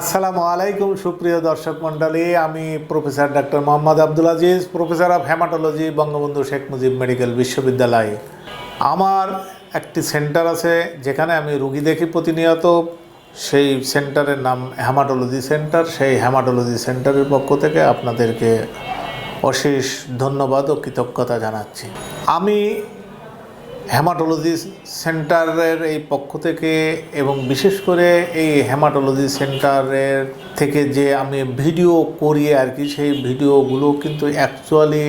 আসসালামু আলাইকুম, সুপ্রিয় দর্শক মণ্ডলী। আমি professor doctor Mohammad Abdul Aziz, professor of haematology, Bangabandhu Sheikh Mujib medical বিশ্ববিদ্যালয়। আমার একটি সেন্টার আছে, যেখানে আমি রুগী দেখি প্রতিনিয়ত। সেই সেন্টারের নাম হেমাটোলজি সেন্টার। সেই হেমাটোলজি সেন্টারের পক্ষ থেকে আপনাদেরকে অশেষ ধন্যবাদ ও কৃতজ্ঞতা জানাচ্ছি। আমি হেমাটোলজি সেন্টারের এই পক্ষ থেকে এবং বিশেষ করে এই হেমাটোলজি সেন্টারের থেকে যে আমি ভিডিও করি আর কি, সেই ভিডিওগুলো কিন্তু অ্যাকচুয়ালি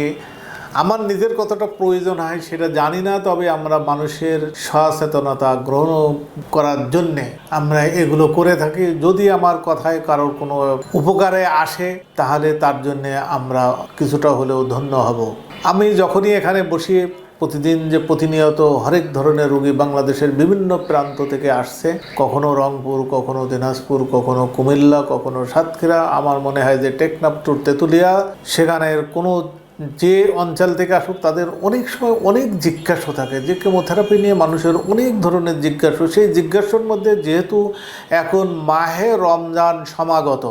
আমার নিজের কতটা প্রয়োজন হয় সেটা জানি না, তবে আমরা মানুষের সচেতনতা গ্রহণ করার জন্যে আমরা এগুলো করে থাকি। যদি আমার কথায় কারোর কোনো উপকারে আসে, তাহলে তার জন্যে আমরা কিছুটা হলেও ধন্য হব। আমি যখনই এখানে বসি প্রতিদিন যে প্রতিনিয়ত হরেক ধরনের রোগী বাংলাদেশের বিভিন্ন প্রান্ত থেকে আসছে, কখনো রংপুর, কখনো দিনাজপুর, কখনো কুমিল্লা, কখনো সাতক্ষীরা, আমার মনে হয় যে টেকনাফ টুর তেঁতুলিয়া সেখানের কোনো যে অঞ্চল থেকে আসুক, তাদের অনেক সময় অনেক জিজ্ঞাসা থাকে। যে কেমোথেরাপি নিয়ে মানুষের অনেক ধরনের জিজ্ঞাসা। সেই জিজ্ঞাসার মধ্যে যেহেতু এখন মাহে রমজান সমাগত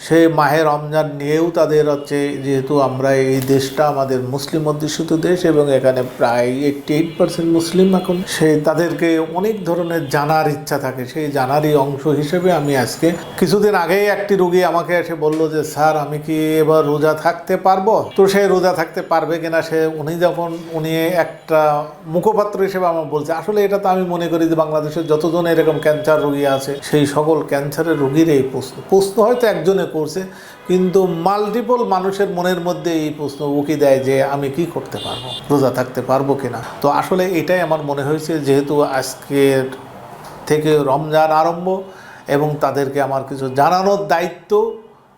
সেই মাহে রমজান নিয়েও তাদের হচ্ছে যেহেতু আমরা এই দেশটা আমাদের মুসলিম অধ্যুষিত দেশ এবং এখানে প্রায় এইটটি এইট পার্সেন্ট মুসলিম এখন সেই তাদেরকে অনেক ধরনের জানার ইচ্ছা থাকে। সেই জানারই অংশ হিসেবে আমি আজকে কিছুদিন আগেই একটি রুগী আমাকে এসে বলল যে, স্যার, আমি কি এবার রোজা থাকতে পারব? তো সে রোজা থাকতে পারবে কিনা সে, উনি যখন, উনি একটা মুখপাত্র হিসেবে আমার বলছে, আসলে এটা তো আমি মনে করি যে বাংলাদেশের যতজন এরকম ক্যান্সার রুগী আছে, সেই সকল ক্যান্সারের রোগীর এই প্রশ্ন। প্রশ্ন হয়তো একজনে করছে, কিন্তু মাল্টিপল মানুষের মনের মধ্যে এই প্রশ্ন উকি দেয় যে আমি কি করতে পারব, রোজা থাকতে পারব কিনা। তো আসলে এটাই আমার মনে হয়েছে, যেহেতু আজকের থেকে রমজান আরম্ভ এবং তাদেরকে আমার কিছু জানানোর দায়িত্ব,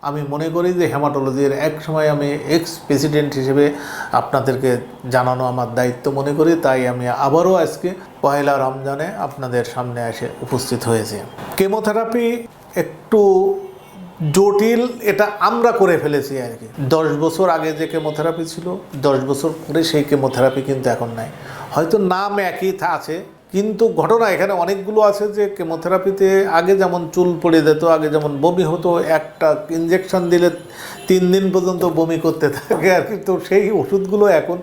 আমি মনে করি যে হেমাটোলজির এক সময় আমি এক্স প্রেসিডেন্ট হিসেবে আপনাদেরকে জানানো আমার দায়িত্ব মনে করি, তাই আমি আবারও আজকে পয়লা রমজানে আপনাদের সামনে এসে উপস্থিত হয়েছি। কেমোথেরাপি একটু জটিল এটা আমরা করে ফেলেছি আর কি। দশ বছর আগে যে কেমোথেরাপি ছিল, দশ বছর পরে সেই কেমোথেরাপি কিন্তু এখন নাই। হয়তো নাম একই আছে কিন্তু ঘটনা এখানে অনেকগুলো আছে যে কেমোথেরাপিতে আগে যেমন চুল পড়ে যেত, আগে যেমন বমি হতো, একটা ইঞ্জেকশন দিলে তিন দিন পর্যন্ত বমি করতে থাকে আর কি। তো সেই ওষুধগুলো এখন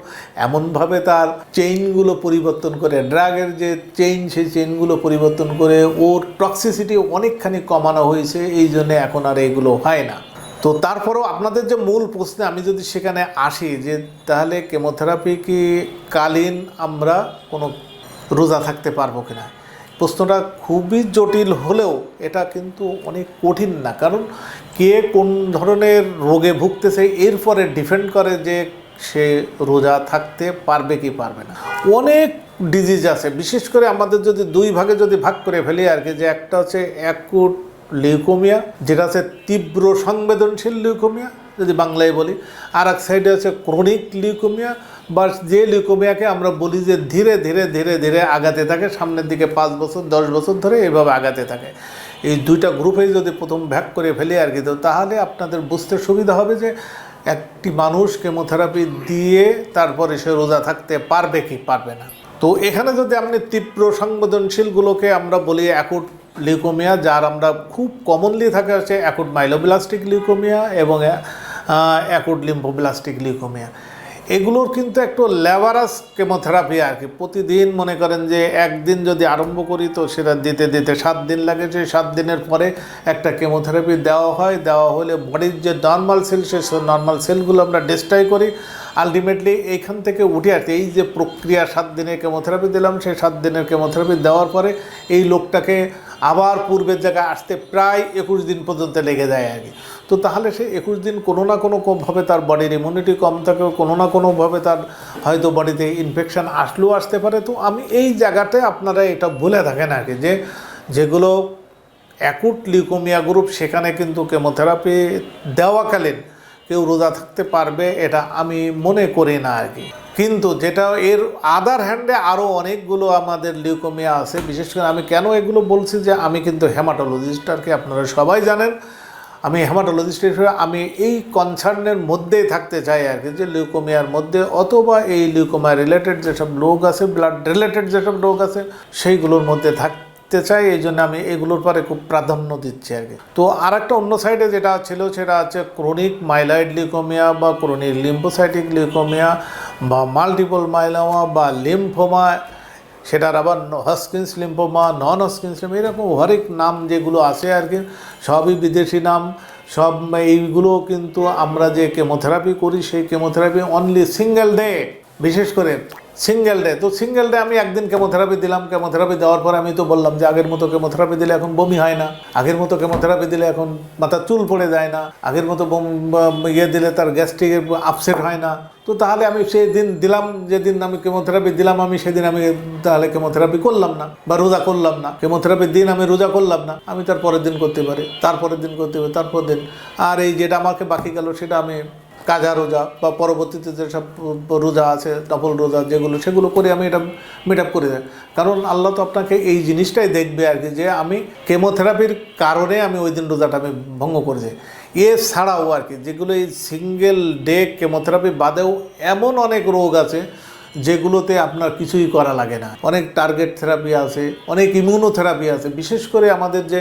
এমনভাবে তার চেইনগুলো পরিবর্তন করে, ড্রাগের যে চেইন সেই চেইনগুলো পরিবর্তন করে ওর টক্সিসিটি অনেকখানি কমানো হয়েছে, এই জন্য এখন আর এগুলো হয় না। তো তারপরেও আপনাদের যে মূল প্রশ্নে আমি যদি সেখানে আসি যে তাহলে কেমোথেরাপি কি কালীন আমরা কোনো রোজা থাকতে পারব কিনা? প্রশ্নটা খুবই জটিল হলেও এটা কিন্তু অনেক কঠিন না। কারণ কে কোন ধরনের রোগে ভুগতেছে, এরপরে ডিপেন্ড করে যে সে রোজা থাকতে পারবে কি পারবে না। অনেক ডিজিজ আছে, বিশেষ করে আমাদের যদি দুই ভাগে যদি ভাগ করে ফেলি আর কি, যে একটা হচ্ছে অ্যাকুট লিউকোমিয়া যেটা হচ্ছে তীব্র সংবেদনশীল লিউকোমিয়া যদি বাংলায় বলি, আর এক সাইডে হচ্ছে ক্রনিক লিউকোমিয়া বা যে লিউকোমিয়াকে আমরা বলি যে ধীরে ধীরে ধীরে ধীরে আগাতে থাকে, সামনের দিকে পাঁচ বছর, দশ বছর ধরে এভাবে আগাতে থাকে। এই দুইটা গ্রুপে যদি প্রথম ভাগ করে ফেলি আর কি, তো তাহলে আপনাদের বুঝতে সুবিধা হবে যে একটি মানুষ কেমোথেরাপি দিয়ে তারপরে সে রোজা থাকতে পারবে কি পারবে না। তো এখানে যদি আপনি তীব্র সংবেদনশীলগুলোকে আমরা বলি অ্যাকুট লিউকোমিয়া যার আমরা খুব কমনলি থাকে হচ্ছে অ্যাকুট মাইলোব্লাস্টিক লিউকোমিয়া এবং অ্যাকুট লিম্ফোব্লাস্টিক লিউকোমিয়া এগুলোর কিন্তু একটু ল্যাভারাস কেমোথেরাপি আর কি। প্রতিদিন মনে করেন যে একদিন যদি আরম্ভ করি তো সেটা দিতে দিতে সাত দিন লাগে, সেই সাত দিনের পরে একটা কেমোথেরাপি দেওয়া হয়। দেওয়া হলে বডির যে নর্মাল সেল সে নর্মাল সেলগুলো আমরা ডিস্ট্রয় করি। আলটিমেটলি এইখান থেকে উঠে আসতে এই যে প্রক্রিয়া সাত দিনের কেমোথেরাপি দিলাম, সেই সাত দিনের কেমোথেরাপি দেওয়ার পরে এই লোকটাকে আবার পূর্বের জায়গায় আসতে প্রায় একুশ দিন পর্যন্ত লেগে যায় কি তো তাহলে সে একুশ দিন কোনো না কোনোভাবে তার বডির ইমিউনিটি কম থাকে কোনো না কোনোভাবে তার হয়তো বডিতে ইনফেকশান আসলেও আসতে পারে। তো আমি এই জায়গাতে আপনারা এটা ভুলে থাকেন আর কি, যে যেগুলো অ্যাকুট লিউকোমিয়া গ্রুপ সেখানে কিন্তু কেমোথেরাপি দেওয়াকালীন কেউ রোজা থাকতে পারবে, এটা আমি মনে করি না আর কি। কিন্তু যেটা এর আদার হ্যান্ডে আরও অনেকগুলো আমাদের লিউকোমিয়া আছে। বিশেষ করে আমি কেন এগুলো বলছি যে আমি কিন্তু হেমাটোলজিস্টারকে আপনারা সবাই জানেন। আমি হেমাটোলজিস্ট হিসেবে আমি এই কনসার্নের মধ্যেই থাকতে চাই আর কি, যে লিউকোমিয়ার মধ্যে অথবা এই লিউকোমিয়া রিলেটেড যেসব রোগ আছে ব্লাড রিলেটেড যেসব রোগ আছে, সেইগুলোর মধ্যে থাক বাঁচতে চাই, এই জন্য আমি এগুলোর পরে খুব প্রাধান্য দিচ্ছি আর কি। তো আর একটা অন্য সাইডে যেটা ছিল, সেটা হচ্ছে ক্রনিক মাইলয়েড লিউকোমিয়া বা ক্রনিক লিম্ফোসাইটিক লিউকোমিয়া বা মাল্টিপল মাইলোমা বা লিম্ফোমা সেটার আবার হস্কিন্স লিম্ফোমা নন হস্কিন্স লিম্ফোমা এরকম হরেক নাম যেগুলো আছে আর কি, সবই বিদেশি নাম। সব এইগুলো কিন্তু আমরা যে কেমোথেরাপি করি, সেই কেমোথেরাপি অনলি সিঙ্গেল ডে বিশেষ করে সিঙ্গেল ডে তো সিঙ্গেল ডে আমি একদিন কেমোথেরাপি দিলাম। কেমোথেরাপি দেওয়ার পর আমি তো বললাম যে আগের মতো কেমোথেরাপি দিলে এখন বমি হয় না। আগের মতো কেমোথেরাপি দিলে এখন মাথার চুল পড়ে যায় না। আগের মতো বম- ইয়ে দিলে তার গ্যাস্ট্রিকের আপসেট হয় না। তো তাহলে আমি সেই দিন দিলাম, যেদিন আমি কেমোথেরাপি দিলাম, আমি সেদিন আমি তাহলে কেমোথেরাপি করলাম না বা রোজা করলাম না। কেমোথেরাপির দিন আমি রোজা করলাম না। আমি তার পরের দিন করতে পারি। তারপরের দিন করতে পারি, তারপর দিন। আর এই যেটা আমাকে বাকি গেল সেটা আমি কাজা রোজা বা পরবর্তীতে যেসব রোজা আছে ডবল রোজা যেগুলো, সেগুলো করে আমি এটা মিট আপ করে দেয়। কারণ আল্লাহ তো আপনাকে এই জিনিসটাই দেখবে আর কি যে আমি কেমোথেরাপির কারণে আমি ওই দিন রোজাটা আমি ভঙ্গ করেছি এছাড়াও আর কি, যেগুলো এই সিঙ্গেল ডে কেমোথেরাপি বাদেও এমন অনেক রোগ আছে যেগুলোতে আপনার কিছুই করা লাগে না। অনেক টার্গেট থেরাপি আছে, অনেক ইমিউনোথেরাপি আছে। বিশেষ করে আমাদের যে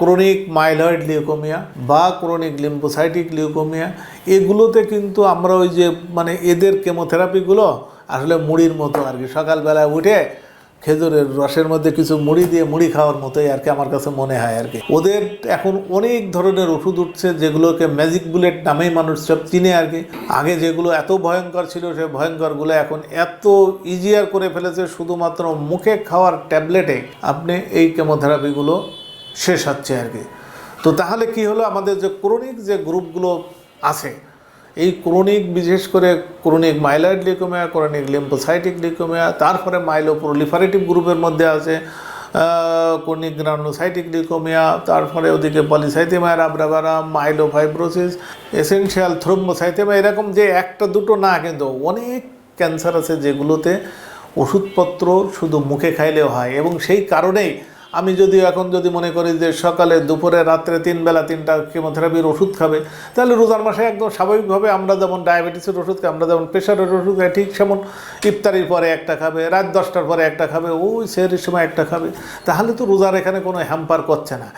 ক্রনিক মাইলয়েড লিউকোমিয়া বা ক্রনিক লিম্ফোসাইটিক লিউকোমিয়া, এগুলোতে কিন্তু আমরা ওই যে মানে এদের কেমোথেরাপিগুলো আসলে মুড়ির মতো আর কি। সকালবেলায় উঠে খেজুরের রসের মধ্যে কিছু মুড়ি দিয়ে মুড়ি খাওয়ার মতোই আর কি আমার কাছে মনে হয় আর কি। ওদের এখন অনেক ধরনের ওষুধ উঠছে যেগুলোকে ম্যাজিক বুলেট নামেই মানুষ সব চিনে আর কি। আগে যেগুলো এত ভয়ঙ্কর ছিল, সে ভয়ঙ্করগুলো এখন এত ইজিয়ার করে ফেলেছে, শুধুমাত্র মুখে খাওয়ার ট্যাবলেটে আপনি এই কেমোথেরাপিগুলো শেষ হচ্ছে আর কি। তো তাহলে কি হলো? আমাদের যে ক্রনিক যে গ্রুপগুলো আছে, এই ক্রনিক বিশেষ করে chronic myeloid leukaemia chronic lymphocytic leukaemia তারপরে মাইলো প্রলিফারেটিভ গ্রুপের মধ্যে আছে ক্রনিক গ্রানুসাইটিক লিকোমিয়া তারপরে ওদিকে polycythaemia rubra vera myelofibrosis, essential thrombocythaemia, এরকম যে একটা দুটো না, কিন্তু অনেক ক্যান্সার আছে যেগুলোতে ওষুধপত্র শুধু মুখে খাইলেও হয় এবং সেই কারণেই আমি যদি এখন যদি মনে করি যে সকালে দুপুরে, রাত্রে তিন বেলা তিনটা কেমোথেরাপির ওষুধ খাবে, তাহলে রোজার মাসে একদম স্বাভাবিকভাবে আমরা যেমন ডায়াবেটিসের ওষুধ খাই, আমরা যেমন প্রেশারের ওষুধ খাই, ঠিক সেমন ইফতারির পরে একটা খাবে, রাত দশটার পরে একটা খাবে, ওই সেহরির সময় একটা খাবে, তাহলে তো রোজার এখানে কোনো হ্যাম্পার করছে না।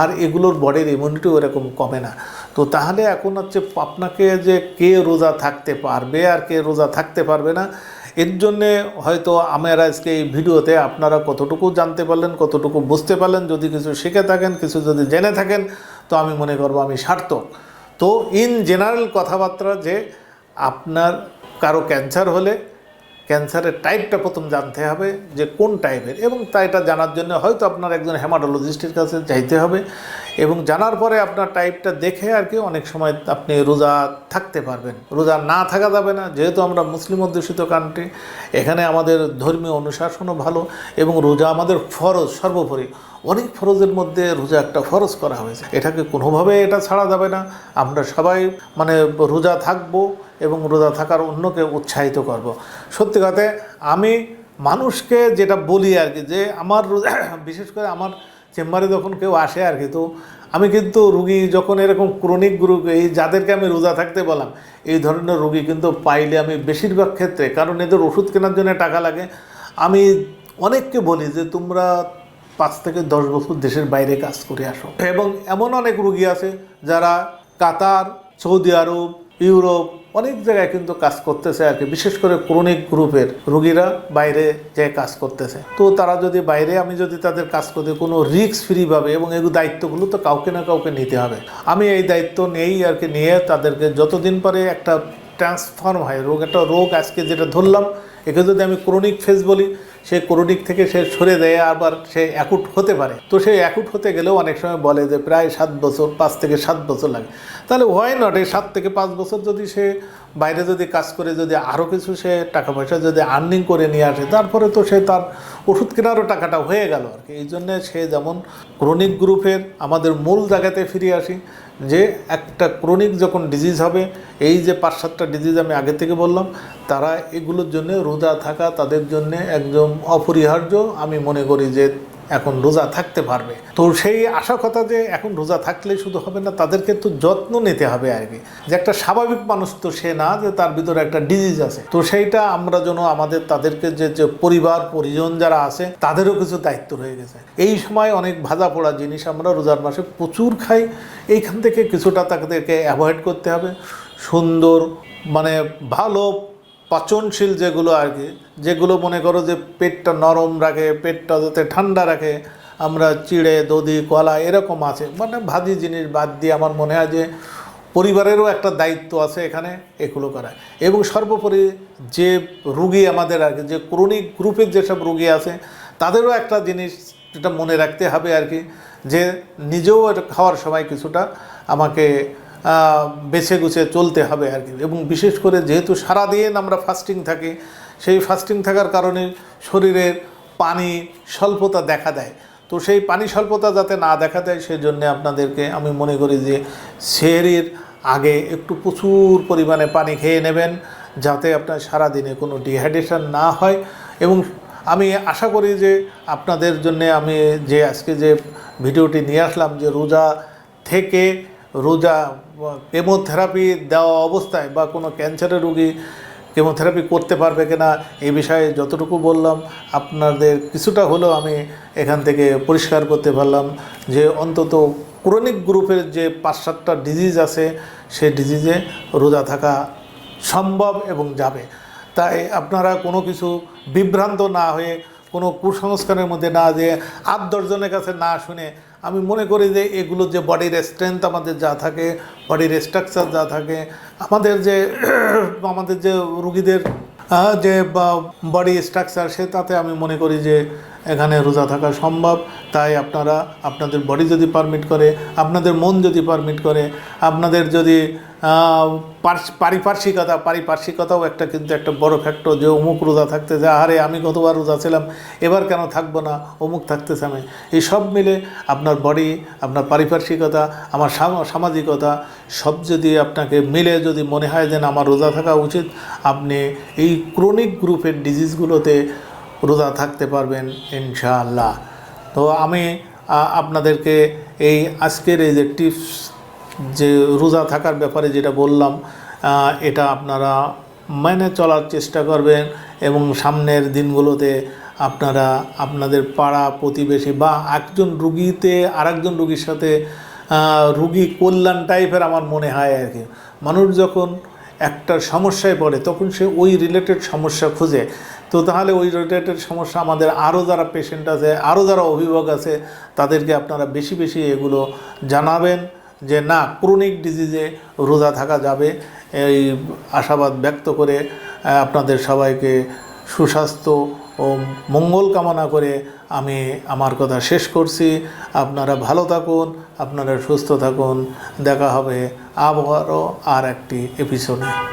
আর এগুলোর বডির ইমিউনিটি ওরকম কমে না। তো তাহলে এখন হচ্ছে আপনাকে যে কে রোজা থাকতে পারবে আর কে রোজা থাকতে পারবে না এর জন্যে হয়তো আমার আজকে এই ভিডিওতে আপনারা কতটুকু জানতে পারলেন, কতটুকু বুঝতে পারলেন, যদি কিছু শিখে থাকেন, কিছু যদি জেনে থাকেন, তো আমি মনে করব আমি সার্থক। তো ইন জেনারেল কথাবার্তা যে আপনার কারও ক্যান্সার হলে ক্যান্সারের টাইপটা প্রথম জানতে হবে যে কোন টাইপের এবং তা এটা জানার জন্য হয়তো আপনার একজন হেমাটোলজিস্টের কাছে যাইতে হবে। এবং জানার পরে আপনার টাইপটা দেখে আর কি অনেক সময় আপনি রোজা থাকতে পারবেন। রোজা না থাকা যাবে না, যেহেতু আমরা মুসলিম অধ্যুষিত কান্ট্রি এখানে আমাদের ধর্মীয় অনুশাসনও ভালো এবং রোজা আমাদের ফরজ সর্বোপরি। অনেক ফরজের মধ্যে রোজা একটা ফরজ করা হয়েছে। এটাকে কোনোভাবে এটা ছাড়া যাবে না। আমরা সবাই মানে রোজা থাকব এবং রোজা থাকার অন্যকে উৎসাহিত করব। সত্যি কথা আমি মানুষকে যেটা বলি আর কি, যে আমার বিশেষ করে আমার চেম্বারে যখন কেউ আসে আর কি, তো আমি কিন্তু রুগী যখন এরকম ক্রনিক রোগ, এই যাদেরকে আমি রোজা থাকতে বললাম, এই ধরনের রুগী কিন্তু পাইলে আমি বেশিরভাগ ক্ষেত্রে, কারণ এদের ওষুধ কেনার জন্য টাকা লাগে। আমি অনেককে বলি যে, তোমরা পাঁচ থেকে দশ বছর দেশের বাইরে কাজ করে আসো। এবং এমন অনেক রুগী আছে যারা কাতার, সৌদি আরব ইউরোপ অনেক জায়গায় কিন্তু কাজ করতেছে আর কি। বিশেষ করে ক্রনিক গ্রুপের রুগীরা বাইরে যে কাজ করতেছে। তো তারা যদি বাইরে, আমি যদি তাদের কাজ করতে কোনো রিস্ক ফ্রিভাবে এবং এই দায়িত্বগুলো তো কাউকে না কাউকে নিতে হবে। আমি এই দায়িত্ব নেই আর কি, নিয়ে তাদেরকে যতদিন পরে একটা ট্রান্সফর্ম হয়। রোগ, একটা রোগ আজকে যেটা ধরলাম, একে যদি আমি ক্রনিক ফেস বলি সে ক্রনিক থেকে সে সরে দেয়, আবার সে অ্যাকুট হতে পারে। তো সে অ্যাকুট হতে গেলেও অনেক সময় বলে যে প্রায় সাত বছর, পাঁচ থেকে সাত বছর লাগে। তাহলে হোয়াই নট এই সাত থেকে পাঁচ বছর যদি সে বাইরে যদি কাজ করে, যদি আরও কিছু সে টাকা পয়সা যদি আর্নিং করে নিয়ে আসে, তারপরে তো সে তার ওষুধ কেনারও টাকাটা হয়ে গেল আর কি। এই জন্যে সে যেমন ক্রনিক গ্রুপের আমাদের মূল জায়গাতে ফিরে আসি, যে একটা ক্রনিক যখন ডিজিজ হবে, এই যে পাঁচ সাতটা ডিজিজ আমি আগে থেকে বললাম, তারা এগুলোর জন্য রোজা থাকা তাদের জন্য একদম অপরিহার্য। আমি মনে করি যে এখন রোজা থাকতে পারবে। তো সেই আশা কথা যে এখন রোজা থাকলে শুধু হবে না তাদেরকে তো যত্ন নিতে হবে আর কি। যে একটা স্বাভাবিক মানুষ তো সে না, যে তার ভিতরে একটা ডিজিজ আছে। তো সেইটা আমরা যেন আমাদের, তাদেরকে যে যে পরিবার, পরিজন যারা আছে, তাদেরও কিছু দায়িত্ব রয়ে গেছে। এই সময় অনেক ভাজা পোড়া জিনিস আমরা রোজার মাসে প্রচুর খাই। এইখান থেকে কিছুটা তাদেরকে অ্যাভয়েড করতে হবে। সুন্দর মানে ভালো পাচনশীল যেগুলো আর কি, যেগুলো মনে করো যে পেটটা নরম রাখে, পেটটা যাতে ঠান্ডা রাখে, আমরা চিড়ে, দধি, কলা এরকম আছে। মানে ভাজি জিনিস বাদ দিয়ে আমার মনে হয় যে পরিবারেরও একটা দায়িত্ব আছে এখানে এগুলো করা। এবং সর্বোপরি যে রুগী আমাদের আর কি, যে ক্রনিক গ্রুপের যেসব রুগী আছে, তাদেরও একটা জিনিস যেটা মনে রাখতে হবে আর কি, যে নিজেও খাওয়ার সময় কিছুটা আমাকে বেছে গুছে চলতে হবে আর কি। এবং বিশেষ করে যেহেতু সারাদিন আমরা ফাস্টিং থাকি, সেই ফাস্টিং থাকার কারণে শরীরের পানি স্বল্পতা দেখা দেয়। তো সেই পানি স্বল্পতা যাতে না দেখা দেয় সেই জন্যে আপনাদেরকে আমি মনে করি যে সেহরির আগে একটু প্রচুর পরিমাণে পানি খেয়ে নেবেন, যাতে আপনার সারাদিনে কোনো ডিহাইড্রেশন না হয়। এবং আমি আশা করি যে আপনাদের জন্য আমি যে আজকে যে ভিডিওটি নিয়ে আসলাম, যে রোজা থেকে রোজা কেমোথেরাপি দেওয়া অবস্থায় বা কোনো ক্যান্সারের রুগী কেমোথেরাপি করতে পারবে কিনা এই বিষয়ে যতটুকু বললাম, আপনাদের কিছুটা হলেও আমি এখান থেকে পরিষ্কার করতে পারলাম যে অন্তত ক্রনিক গ্রুপের যে পাঁচ সাতটা ডিজিজ আছে, সেই ডিজিজে রোজা থাকা সম্ভব এবং যাবে। তাই আপনারা কোনো কিছু বিভ্রান্ত না হয়ে, কোনো কুসংস্কারের মধ্যে না যে আট দশজনের কাছে না শুনে আমি মনে করি যে এগুলো যে বডির স্ট্রেংথ আমাদের যা থাকে বডির স্ট্রাকচার যা থাকে, আমাদের যে আমাদের যে রুগীদের যে বডি স্ট্রাকচার সে তাতে আমি মনে করি যে এখানে রোজা থাকা সম্ভব। তাই আপনারা আপনাদের বডি যদি পারমিট করে, আপনাদের মন যদি পারমিট করে, আপনাদের যদি পারিপার্শ্বিকতা, পারিপার্শ্বিকতাও একটা কিন্তু একটা বড় ফ্যাক্টর যে অমুক রোজা থাকতে যে আরে আমি গতবার রোজা ছিলাম, এবার কেন থাকব না? অমুক থাকতেছে আমি। এই সব মিলে আপনার বডি আপনার পারিপার্শ্বিকতা, আমার সামাজিকতা, সব যদি আপনাকে মিলে যদি মনে হয় যে আমার রোজা থাকা উচিত, আপনি এই ক্রনিক গ্রুপের ডিজিজগুলোতে রোজা থাকতে পারবেন, ইনশাআল্লাহ। তো আমি আপনাদেরকে এই আজকের এই যে টিপস, যে রোজা থাকার ব্যাপারে যেটা বললাম এটা আপনারা মেনে চলার চেষ্টা করবেন এবং সামনের দিনগুলোতে আপনারা আপনাদের পাড়া প্রতিবেশী বা একজন রুগীতে আরেকজন রুগীর সাথে রুগী কল্যাণ টাইপের আমার মনে হয় আর কি। মানুষ যখন একটা সমস্যায় পড়ে, তখন সে ওই রিলেটেড সমস্যা খুঁজে। তো তাহলে ওই রিলেটেড সমস্যা আমাদের আরও যারা পেশেন্ট আছে আরও যারা অভিভাবক আছে, তাদেরকে আপনারা বেশি বেশি এগুলো জানাবেন যে না ক্রনিক ডিজিজে রোজা থাকা যাবে। এই আশাবাদ ব্যক্ত করে আপনাদের সবাইকে সুস্বাস্থ্য ও মঙ্গল কামনা করে আমি আমার কথা শেষ করছি। আপনারা ভালো থাকুন, আপনারা সুস্থ থাকুন। দেখা হবে আবহাওয়ারও আর একটি এপিসোডে